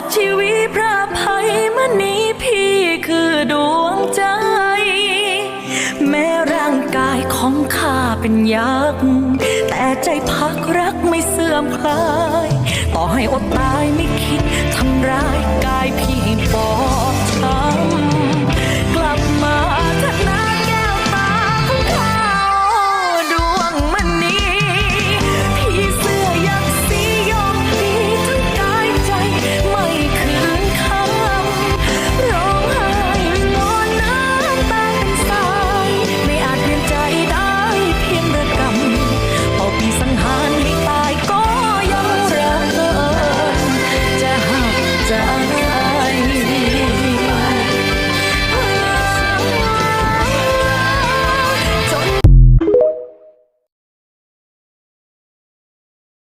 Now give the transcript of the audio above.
ดชีวิตพระภัยมณีพี่คือดวงใจ แม้ร่างกายของข้าเป็นยักษ์แต่ใจพักรักไม่เสื่อมคลาย ต่อให้อดตายไม่คิดทำร้ายกายพี่